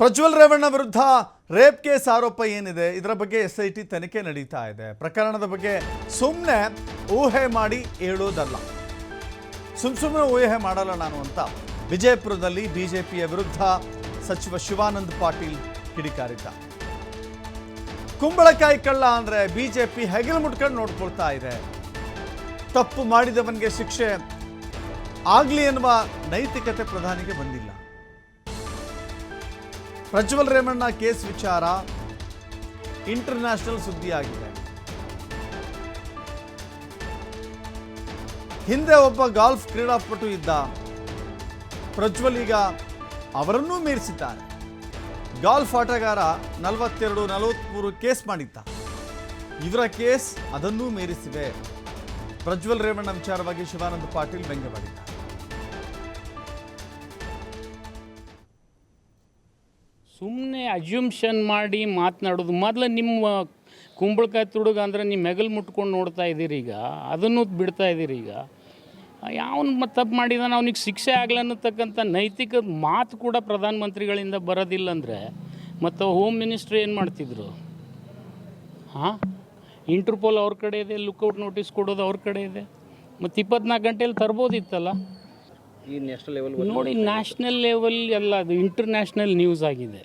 ಪ್ರಜ್ವಲ್ ರೇವಣ್ಣ ವಿರುದ್ಧ rape case ಆರೋಪ ಏನಿದೆ, ಇದರ ಬಗ್ಗೆ ಎಸ್ ಐ ಟಿ ತನಿಖೆ ನಡೀತಾ ಇದೆ. ಪ್ರಕರಣದ ಬಗ್ಗೆ ಸುಮ್ಮನೆ ಊಹೆ ಮಾಡಿ ಹೇಳೋದಲ್ಲ. ಸುಮ್ ಸುಮ್ಮನೆ ಊಹೆ ಮಾಡಲ್ಲ ನಾನು ಅಂತ. ವಿಜಯಪುರದಲ್ಲಿ ಬಿಜೆಪಿಯ ವಿರುದ್ಧ ಸಚಿವ ಶಿವಾನಂದ ಪಾಟೀಲ್ ಕಿಡಿಕಾರಿದ್ದ. ಕುಂಬಳಕಾಯಿ ಕಳ್ಳ ಅಂದ್ರೆ ಬಿಜೆಪಿ ಹೆಗಲು ಮುಟ್ಕೊಂಡು ನೋಡ್ಕೊಳ್ತಾ ಇದೆ. ತಪ್ಪು ಮಾಡಿದವನಿಗೆ ಶಿಕ್ಷೆ ಆಗ್ಲಿ ಎನ್ನುವ ನೈತಿಕತೆ ಪ್ರಧಾನಿಗೆ ಬಂದಿಲ್ಲ. ಪ್ರಜ್ವಲ್ ರೇಮಣ್ಣ ಕೇಸ್ ವಿಚಾರ ಇಂಟರ್ನ್ಯಾಷನಲ್ ಸುದ್ದಿಯಾಗಿದೆ. ಹಿಂದೆ ಒಬ್ಬ ಗಾಲ್ಫ್ ಕ್ರೀಡಾಪಟು ಇದ್ದ ಪ್ರಜ್ವಲ್ ಈಗ ಅವರನ್ನೂ ಮೀರಿಸಿದ್ದಾನೆ ಗಾಲ್ಫ್ ಆಟಗಾರ ನಲವತ್ತೆರಡು ನಲವತ್ತ್ಮೂರು ಕೇಸ್ ಮಾಡಿದ್ದ. ಇವರ ಕೇಸ್ ಅದನ್ನೂ ಮೀರಿಸಿದೆ. ಪ್ರಜ್ವಲ್ ರೇವಣ್ಣ ವಿಚಾರವಾಗಿ ಶಿವಾನಂದ ಪಾಟೀಲ್ ವ್ಯಂಗ್ಯವಾಡಿದ್ದಾರೆ. ಸುಮ್ಮನೆ ಅಜ್ಯೂಮ್ಷನ್ ಮಾಡಿ ಮಾತನಾಡೋದು. ಮೊದಲು ನಿಮ್ಮ ಕುಂಬಳಕಾಯಿ ತುಡುಗ ಅಂದರೆ ನೀವು ಮೆಗಲು ಮುಟ್ಕೊಂಡು ನೋಡ್ತಾ ಇದ್ದೀರಿ ಈಗ. ಅದನ್ನು ಬಿಡ್ತಾ ಇದ್ದೀರಿ ಈಗ. ಯಾವನು ಮತ್ತು ತಪ್ಪು ಮಾಡಿದಾನೆ ಅವನಿಗೆ ಶಿಕ್ಷೆ ಆಗಲಿ ಅನ್ನತಕ್ಕಂಥ ನೈತಿಕ ಮಾತು ಕೂಡ ಪ್ರಧಾನಮಂತ್ರಿಗಳಿಂದ ಬರೋದಿಲ್ಲ ಅಂದರೆ ಮತ್ತು ಹೋಮ್ ಮಿನಿಸ್ಟ್ರ್ ಏನು ಮಾಡ್ತಿದ್ರು? ಹಾಂ? ಇಂಟರ್ಪೋಲ್ ಅವ್ರ ಕಡೆ ಇದೆ ಲುಕ್ಔಟ್ ನೋಟಿಸ್ ಕೊಡೋದು ಅವ್ರ ಕಡೆ ಇದೆ. ಮತ್ತು ಇಪ್ಪತ್ನಾಲ್ಕು ಗಂಟೆಯಲ್ಲಿ ತರ್ಬೋದಿತ್ತಲ್ಲ? ಈ ನ್ಯಾಷನಲ್ ಲೆವೆಲ್ ನೋಡಿ ನ್ಯಾಷನಲ್ ಲೆವೆಲ್ ಎಲ್ಲ ಅದು ಇಂಟರ್ನ್ಯಾಷನಲ್ ನ್ಯೂಸ್ ಆಗಿದೆ.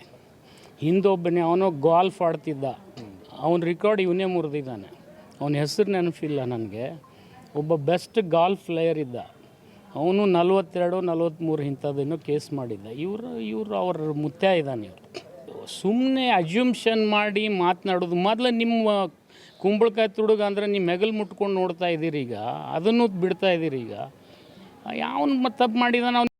ಹಿಂದೊಬ್ಬನೇ ಅವನು ಗಾಲ್ಫ್ ಆಡ್ತಿದ್ದ. ಅವನ ರೆಕಾರ್ಡ್ ಇವನೇ ಮುರಿದಿದ್ದಾನೆ. ಅವನ ಹೆಸರು ನೆನಪಿಲ್ಲ ನನಗೆ. ಒಬ್ಬ ಬೆಸ್ಟ್ ಗಾಲ್ಫ್ ಪ್ಲೇಯರ್ ಇದ್ದ. ಅವನು ನಲ್ವತ್ತೆರಡು ನಲ್ವತ್ತ್ಮೂರು ಇಂಥದ್ದೇನೋ ಕೇಸ್ ಮಾಡಿದ್ದ. ಇವರು ಇವರು ಅವ್ರ ಮುತ್ಯ ಇದ್ದಾನೆ ಇವರು. ಸುಮ್ಮನೆ ಅಜ್ಯೂಮ್ಷನ್ ಮಾಡಿ ಮಾತನಾಡೋದು. ಮೊದಲು ನಿಮ್ಮ ಕುಂಬಳಕಾಯಿ ತುಡುಗ ಅಂದರೆ ನೀವು ಮೆಗಲ್ ಮುಟ್ಕೊಂಡು ನೋಡ್ತಾ ಇದ್ದೀರಿ ಈಗ. ಅದನ್ನು ಬಿಡ್ತಾ ಇದ್ದೀರಿ ಈಗ. ಯಾವನು ತಪ್ಪು ಮಾಡಿದಾನೆ ಅವ್ನು?